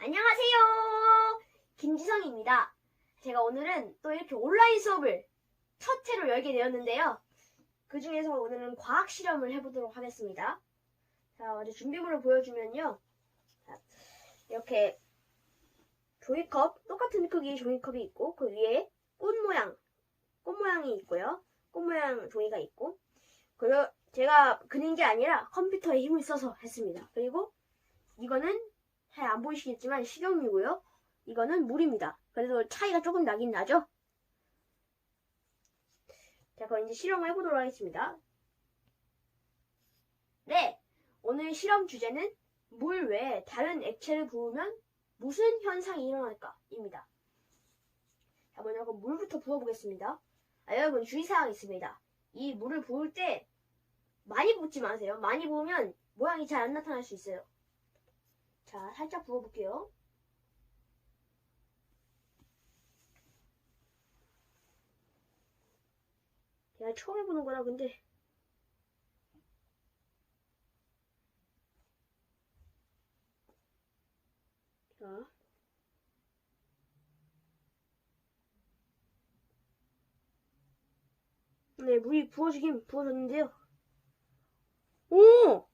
안녕하세요. 김지성입니다. 제가 오늘은 또 이렇게 온라인 수업을 첫 회로 열게 되었는데요. 그 중에서 오늘은 과학 실험을 해보도록 하겠습니다. 자, 먼저 준비물을 보여주면요. 자, 이렇게 종이컵, 똑같은 크기의 종이컵이 있고, 그 위에 꽃 모양, 꽃 모양이 있고요. 꽃 모양 종이가 있고, 그리고 제가 그린 게 아니라 컴퓨터에 힘을 써서 했습니다. 그리고 이거는 잘 안 보이시겠지만 식용유고요. 이거는 물입니다. 그래도 차이가 조금 나긴 나죠? 자, 그럼 이제 실험을 해보도록 하겠습니다. 네! 오늘 실험 주제는 물 외에 다른 액체를 부으면 무슨 현상이 일어날까? 입니다. 자, 먼저 그럼 물부터 부어보겠습니다. 아, 여러분 주의사항이 있습니다. 이 물을 부을 때 많이 붓지 마세요. 많이 부으면 모양이 잘 안 나타날 수 있어요. 자, 살짝 부어볼게요. 제가 처음 해보는 거라 근데 자 네, 물이 부어지긴 부어졌는데요. 오!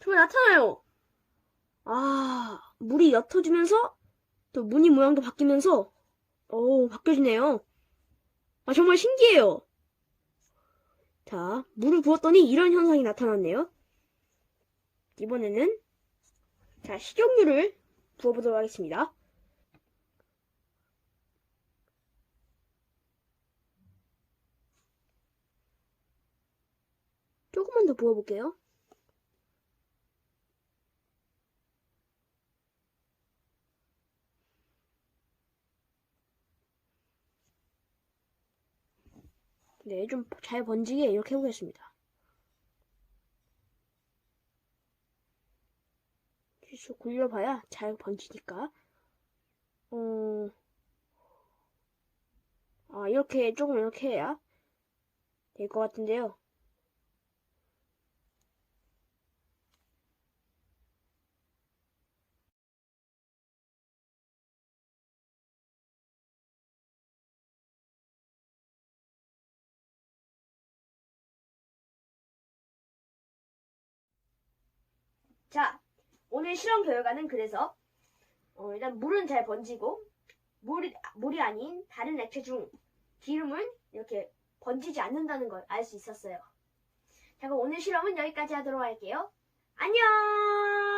정말 나타나요! 아, 물이 옅어지면서 또 무늬 모양도 바뀌면서 오, 바뀌어지네요. 아, 정말 신기해요. 자, 물을 부었더니 이런 현상이 나타났네요. 이번에는 자, 식용유를 부어보도록 하겠습니다. 조금만 더 부어볼게요. 네, 좀 잘 번지게 이렇게 해보겠습니다. 계속 굴려봐야 잘 번지니까. 어, 아, 이렇게 조금 이렇게 해야 될 것 같은데요. 오늘 실험 결과는 그래서 어, 일단 물은 잘 번지고 물이 물이 아닌 다른 액체 중 기름은 이렇게 번지지 않는다는 걸 알 수 있었어요. 자, 그럼 오늘 실험은 여기까지 하도록 할게요. 안녕!